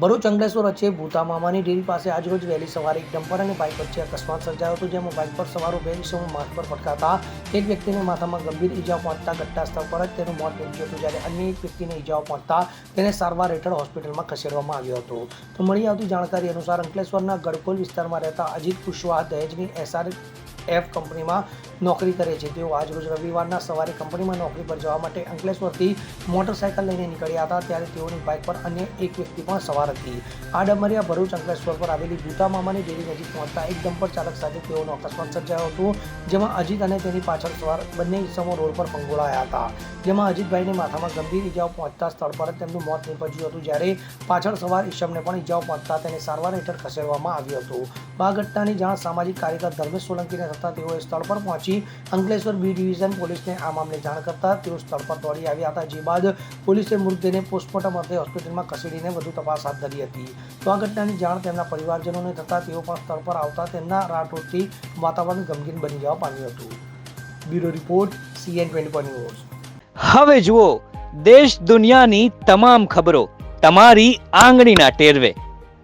ભરૂચ અંકલેશ્વર વચ્ચે ભૂતા મામાની ડેરી પાસે આજરોજ વહેલી સવારે એક ડમ્પર અને બાઇક વચ્ચે અકસ્માત સર્જાયો હતો, જેમાં બાઇક પર સવારો બે ઇસમો માર્ગ પર પટકાતા એક વ્યક્તિને માથામાં ગંભીર ઇજાઓ પહોંચતા ઘટના સ્થળ પર જ તેનું મોત નીપજ્યું હતું, જ્યારે અન્ય એક વ્યક્તિને ઈજાઓ પહોંચતા તેને સારવાર હેઠળ હોસ્પિટલમાં ખસેડવામાં આવ્યો હતો. તો મળી આવતી જાણકારી અનુસાર અંકલેશ્વરના ગડકોલ વિસ્તારમાં રહેતા અજીત કુશવાહ દહેજની એસઆર એફ કંપનીમાં નોકરી કરે છે. તેઓ આજરોજ રવિવારના સવારે કંપનીમાં નોકરી પર જવા માટે અંકલેશ્વરથી મોટરસાયકલ લઈને નીકળ્યા હતા. ત્યારે તેઓની બાઇક પર અન્ય એક વ્યક્તિ પણ સવાર હતી. આ ડમરિયા ભરૂચ અંકલેશ્વર પર આવેલી જૂતા મામાની ડેરી નજીક પહોંચતા એક ડમ્પર ચાલક સાથે તેઓનો અકસ્માત સર્જાયો હતો, જેમાં અજીત અને તેની પાછળ સવાર બંને ઇસમો રોડ પર પંગોળાયા હતા. જેમાં અજીતભાઈને માથામાં ગંભીર ઈજાઓ પહોંચતા સ્થળ પર તેમનું મોત નીપજ્યું હતું. જ્યારે પાછળ સવાર ઈશમને પણ ઈજાઓ પહોંચતા તેને સારવાર હેઠળ ખસેડવામાં આવ્યું હતું. આ ઘટનાની જાણ સામાજિક કાર્યકર ધર્મેશ સોલંકીને થતાં તેઓએ સ્થળ પર પહોંચી અંકલેશ્વર બી ડિવિઝન પોલીસને આ મામલે જાણ કરતા તેઓ સ્થળ પર દોડી આવ્યા હતા, જે બાદ પોલીસે મૃતદેહને પોસ્ટમોર્ટમ અર્થે હોસ્પિટલમાં ખસેડીને વધુ તપાસ હાથ ધરી હતી. તો આ ઘટનાની જાણ તેમના પરિવારજનોને થતાં તેઓ પણ સ્થળ પર આવતા તેમના રાઠોડથી વાતાવરણ ગમગીન બની જવા પામ્યું હતું. Bureau report, CN twenty news. હવે જુઓ, દેશ દુનિયાની તમામ ખબરો તમારી આંગળીના ટેરવે.